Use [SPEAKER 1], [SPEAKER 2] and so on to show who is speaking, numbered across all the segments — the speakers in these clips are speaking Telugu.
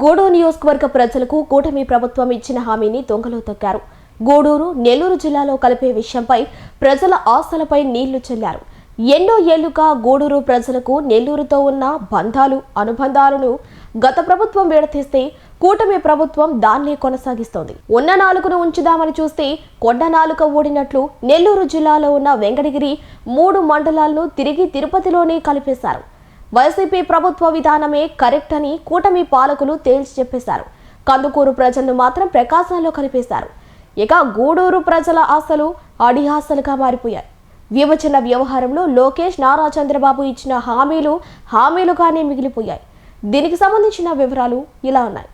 [SPEAKER 1] గూడూరు నియోజకవర్గ ప్రజలకు కూటమి ప్రభుత్వం ఇచ్చిన హామీని దొంగలో తొక్కారు. గూడూరు నెల్లూరు జిల్లాలో కలిపే విషయంపై ప్రజల ఆశలపై నీళ్ళు చల్లారు. ఎన్నో ఏళ్ళుగా గూడూరు ప్రజలకు నెల్లూరుతో ఉన్న బంధాలు అనుబంధాలను గత ప్రభుత్వం విడతీస్తే కూటమి ప్రభుత్వం దాన్నే కొనసాగిస్తోంది. ఉన్న నాలుకను ఉంచుదామని చూస్తే కొండ నాలుక ఊడినట్లు నెల్లూరు జిల్లాలో ఉన్న వెంకటగిరి మూడు మండలాలను తిరిగి తిరుపతిలోనే కలిపేశారు. వైసీపీ ప్రభుత్వ విధానమే కరెక్ట్ అని కూటమి పాలకులు తేల్చి చెప్పేశారు. కందుకూరు ప్రజలను మాత్రం ప్రకాశంలో కలిపేశారు. ఇక గూడూరు ప్రజల ఆశలు అడిహాసలుగా మారిపోయాయి. విభజన వ్యవహారంలో లోకేష్ నారా చంద్రబాబు ఇచ్చిన హామీలు హామీలుగానే మిగిలిపోయాయి. దీనికి సంబంధించిన వివరాలు ఇలా ఉన్నాయి.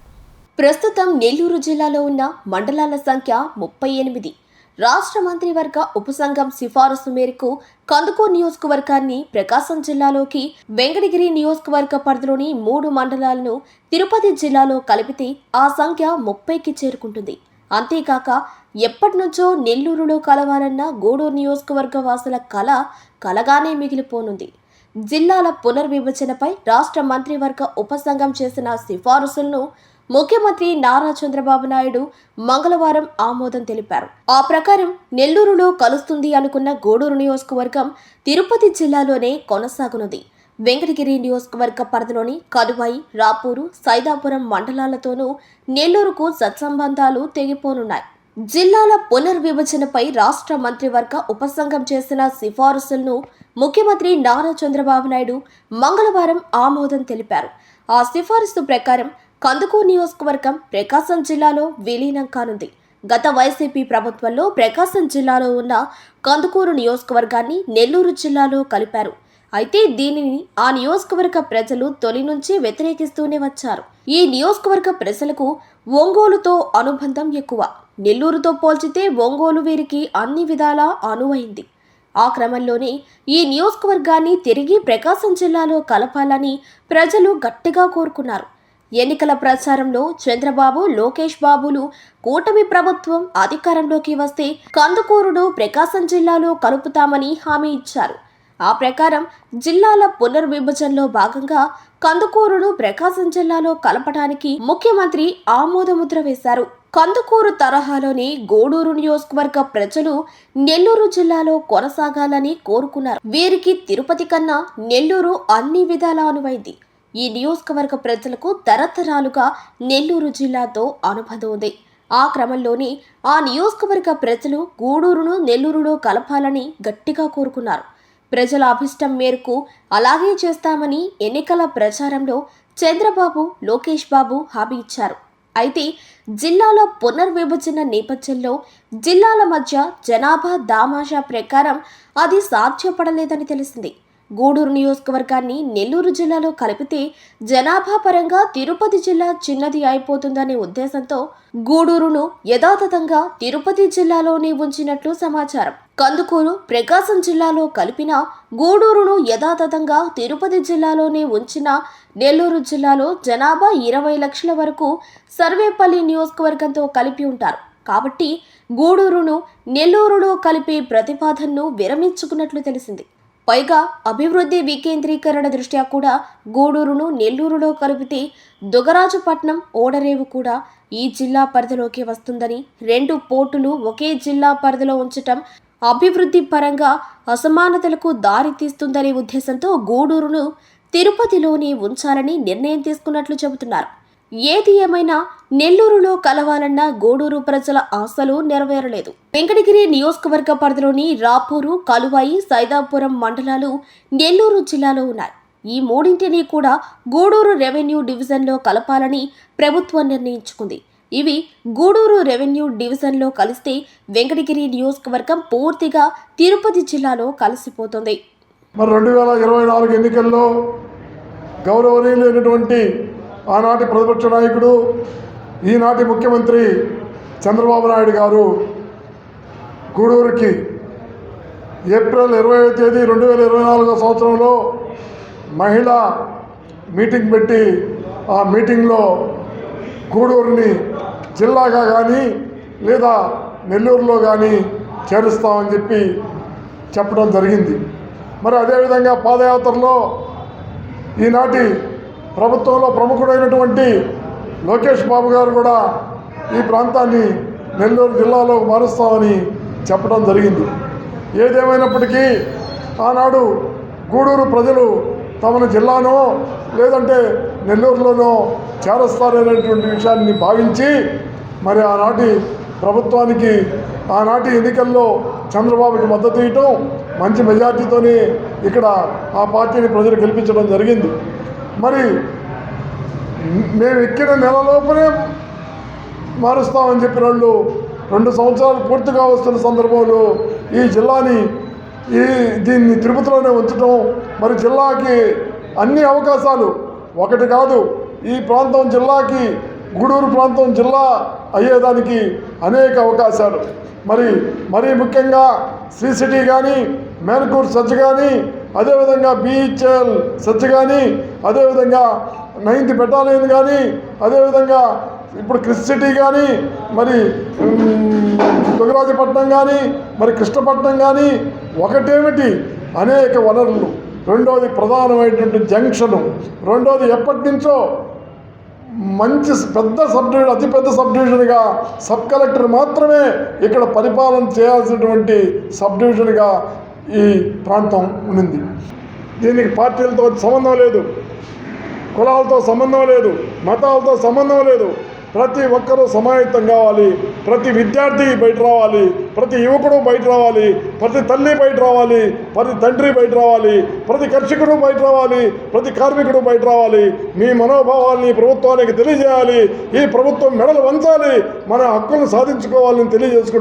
[SPEAKER 1] ప్రస్తుతం నెల్లూరు జిల్లాలో ఉన్న మండలాల సంఖ్య ముప్పై ఎనిమిది. రాష్ట్ర మంత్రివర్గ ఉపసంఘం సిఫారసు మేరకు కందుకూరు నియోజకవర్గాన్ని ప్రకాశం జిల్లాలోకి వెంకటగిరి నియోజకవర్గ పరిధిలోని మూడు మండలాలను తిరుపతి జిల్లాలో కలిపితే ఆ సంఖ్య ముప్పైకి చేరుకుంటుంది. అంతేకాక ఎప్పటి నుంచో నెల్లూరులో కలవాలన్న గూడూరు నియోజకవర్గ వాసుల కళ కలగానే మిగిలిపోనుంది. జిల్లాల పునర్విభజనపై రాష్ట్ర మంత్రివర్గ ఉపసంఘం చేసిన సిఫారసులను ముఖ్యమంత్రి నారా చంద్రబాబు నాయుడు మంగళవారం ఆమోదం తెలిపారు. ఆ ప్రకారం నెల్లూరులో కలుస్తుంది అనుకున్న గూడూరు నియోజకవర్గం తిరుపతి జిల్లాలోనే కొనసాగనుంది. వెంకటగిరి నియోజకవర్గ పరిధిలోని కలువాయి రాపూరు సైదాపురం మండలాలతోనూ నెల్లూరుకు సత్సంబంధాలు తెగిపోనున్నాయి. జిల్లాల పునర్విభజనపై రాష్ట్ర మంత్రివర్గ ఉపసంఘం చేసిన సిఫారసులను ముఖ్యమంత్రి నారా చంద్రబాబు నాయుడు మంగళవారం ఆమోదం తెలిపారు. ఆ సిఫారసు ప్రకారం కందుకూరు నియోజకవర్గం ప్రకాశం జిల్లాలో విలీనం కానుంది. గత వైసీపీ ప్రభుత్వంలో ప్రకాశం జిల్లాలో ఉన్న కందుకూరు నియోజకవర్గాన్ని నెల్లూరు జిల్లాలో కలిపారు. అయితే దీనిని ఆ నియోజకవర్గ ప్రజలు తొలి నుంచి వ్యతిరేకిస్తూనే వచ్చారు. ఈ నియోజకవర్గ ప్రజలకు ఒంగోలుతో అనుబంధం ఎక్కువ. నెల్లూరుతో పోల్చితే ఒంగోలు వీరికి అన్ని విధాలా అనువైంది. ఆ క్రమంలోనే ఈ నియోజకవర్గాన్ని తిరిగి ప్రకాశం జిల్లాలో కలపాలని ప్రజలు గట్టిగా కోరుకున్నారు. ఎన్నికల ప్రచారంలో చంద్రబాబు లోకేష్ బాబులు కూటమి ప్రభుత్వం అధికారంలోకి వస్తే కందుకూరును ప్రకాశం జిల్లాలో కలుపుతామని హామీ ఇచ్చారు. ఆ ప్రకారం జిల్లాల పునర్విభజనలో భాగంగా కందుకూరును ప్రకాశం జిల్లాలో కలపడానికి ముఖ్యమంత్రి ఆమోదముద్ర వేశారు. కందుకూరు తరహాలోని గూడూరు నియోజకవర్గ ప్రజలు నెల్లూరు జిల్లాలో కొనసాగాలని కోరుకున్నారు. వీరికి తిరుపతి కన్నా నెల్లూరు అన్ని విధాలా అనువైంది. ఈ నియోజకవర్గ ప్రజలకు తరతరాలుగా నెల్లూరు జిల్లాతో అనుబంధం ఉంది. ఆ క్రమంలోనే ఆ నియోజకవర్గ ప్రజలు గూడూరును నెల్లూరులో కలపాలని గట్టిగా కోరుకున్నారు. ప్రజల అభిష్టం మేరకు అలాగే చేస్తామని ఎన్నికల ప్రచారంలో చంద్రబాబు లోకేష్ బాబు హామీ ఇచ్చారు. అయితే జిల్లాల పునర్విభజన నేపథ్యంలో జిల్లాల మధ్య జనాభా దామాషా ప్రకారం అది సాధ్యపడలేదని తెలిసింది. గూడూరు నియోజకవర్గాన్ని నెల్లూరు జిల్లాలో కలిపితే జనాభా పరంగా తిరుపతి జిల్లా చిన్నది అయిపోతుందనే ఉద్దేశంతో గూడూరును యథాతథంగా తిరుపతి జిల్లాలోనే ఉంచినట్లు సమాచారం. కందుకూరు ప్రకాశం జిల్లాలో కలిపిన గూడూరును యథాతథంగా తిరుపతి జిల్లాలోనే ఉంచిన నెల్లూరు జిల్లాలో జనాభా ఇరవై లక్షల వరకు సర్వేపల్లి నియోజకవర్గంతో కలిపి ఉంటారు. కాబట్టి గూడూరును నెల్లూరులో కలిపే ప్రతిపాదనను విరమించుకున్నట్లు తెలిసింది. పైగా అభివృద్ధి వికేంద్రీకరణ దృష్ట్యా కూడా గూడూరును నెల్లూరులో కలిపితే దుగరాజుపట్నం ఓడరేవు కూడా ఈ జిల్లా పరిధిలోకి వస్తుందని రెండు పోర్టులు ఒకే జిల్లా పరిధిలో ఉంచటం అభివృద్ధి పరంగా అసమానతలకు దారి తీస్తుందనే ఉద్దేశంతో గూడూరును తిరుపతిలోనే ఉంచాలని నిర్ణయం తీసుకున్నట్లు చెబుతున్నారు. ఏది ఏమైనా నెల్లూరులో కలవాలన్న గూడూరు ప్రజల ఆశలు నెరవేరలేదు. వెంకటగిరి నియోజకవర్గ పరిధిలోని రాపూరు కలువాయి సైదాపురం మండలాలు నెల్లూరు జిల్లాలో ఉన్నాయి. ఈ మూడింటిని కూడా గూడూరు రెవెన్యూ డివిజన్లో కలపాలని ప్రభుత్వం నిర్ణయించుకుంది. ఇవి గూడూరు రెవెన్యూ డివిజన్లో కలిస్తే వెంకటగిరి నియోజకవర్గం పూర్తిగా తిరుపతి జిల్లాలో కలిసిపోతుంది.
[SPEAKER 2] మరి రెండు వేల ఇరవై నాలుగు ఎన్నికల్లో గౌరవనీయులైనటువంటి ఆనాటి ప్రతిపక్ష నాయకుడు ఈనాటి ముఖ్యమంత్రి చంద్రబాబు నాయుడు గారు గూడూరుకి ఏప్రిల్ ఇరవై తేదీ రెండు వేల ఇరవై నాలుగో సంవత్సరంలో మహిళా మీటింగ్ పెట్టి ఆ మీటింగ్లో గూడూరుని జిల్లాగా కానీ లేదా నెల్లూరులో కానీ చేరుస్తామని చెప్పి చెప్పడం జరిగింది. మరి అదేవిధంగా పాదయాత్రలో ఈనాటి ప్రభుత్వంలో ప్రముఖుడైనటువంటి లోకేష్ బాబు గారు కూడా ఈ ప్రాంతాన్ని నెల్లూరు జిల్లాలో మారుస్తామని చెప్పడం జరిగింది. ఏదేమైనప్పటికీ ఆనాడు గూడూరు ప్రజలు తమను జిల్లానో లేదంటే నెల్లూరులోనో చేరస్తారనేటువంటి విషయాన్ని భావించి మరి ఆనాటి ప్రభుత్వానికి ఆనాటి ఎన్నికల్లో చంద్రబాబుకి మద్దతు ఇవ్వటం మంచి మెజార్టీతోనే ఇక్కడ ఆ పార్టీని ప్రజలు గెలిపించడం జరిగింది. మరి మేము ఎక్కిన నెలలోపనే మారుస్తామని చెప్పిన వాళ్ళు రెండు సంవత్సరాలు పూర్తిగా వస్తున్న సందర్భంలో ఈ జిల్లాని ఈ దీన్ని తిరుపతిలోనే ఉంచడం మరి జిల్లాకి అన్ని అవకాశాలు. ఒకటి కాదు ఈ ప్రాంతం జిల్లాకి గూడూరు ప్రాంతం జిల్లా అయ్యేదానికి అనేక అవకాశాలు. మరి మరీ ముఖ్యంగా శ్రీ సిటీ కానీ మేనకూర్ సజ్జ కానీ అదేవిధంగా బీహెచ్ఎల్ సచ్ కానీ అదేవిధంగా నైన్త్ బెటాలియన్ కానీ అదేవిధంగా ఇప్పుడు క్రిస్ సిటీ కానీ మరి ఉమ్, దుగరాజపట్నం కానీ మరి కృష్ణపట్నం కానీ ఒకటేమిటి? అనేక వనరులు. రెండోది ప్రధానమైనటువంటి జంక్షను. రెండోది ఎప్పటి నుంచో మంచి పెద్ద సబ్ డివిజన్ అతిపెద్ద సబ్ డివిజన్గా సబ్ కలెక్టర్ మాత్రమే ఇక్కడ పరిపాలన చేయాల్సినటువంటి సబ్ డివిజన్గా ఈ ప్రాంతం ఉన్నింది. దీనికి పార్టీలతో సంబంధం లేదు కులాలతో సంబంధం లేదు మతాలతో సంబంధం లేదు. ప్రతి ఒక్కరూ సమాయత్తం కావాలి ప్రతి విద్యార్థి బయట రావాలి ప్రతి యువకుడు బయట రావాలి ప్రతి తల్లి బయట రావాలి ప్రతి తండ్రి బయట రావాలి ప్రతి కర్షకుడు బయట రావాలి ప్రతి కార్మికుడు బయట రావాలి. మీ మనోభావాల్ని ప్రభుత్వానికి తెలియజేయాలి ఈ ప్రభుత్వం మెడలు వంచాలి మన హక్కులను సాధించుకోవాలని తెలియజేసుకుంటున్నాను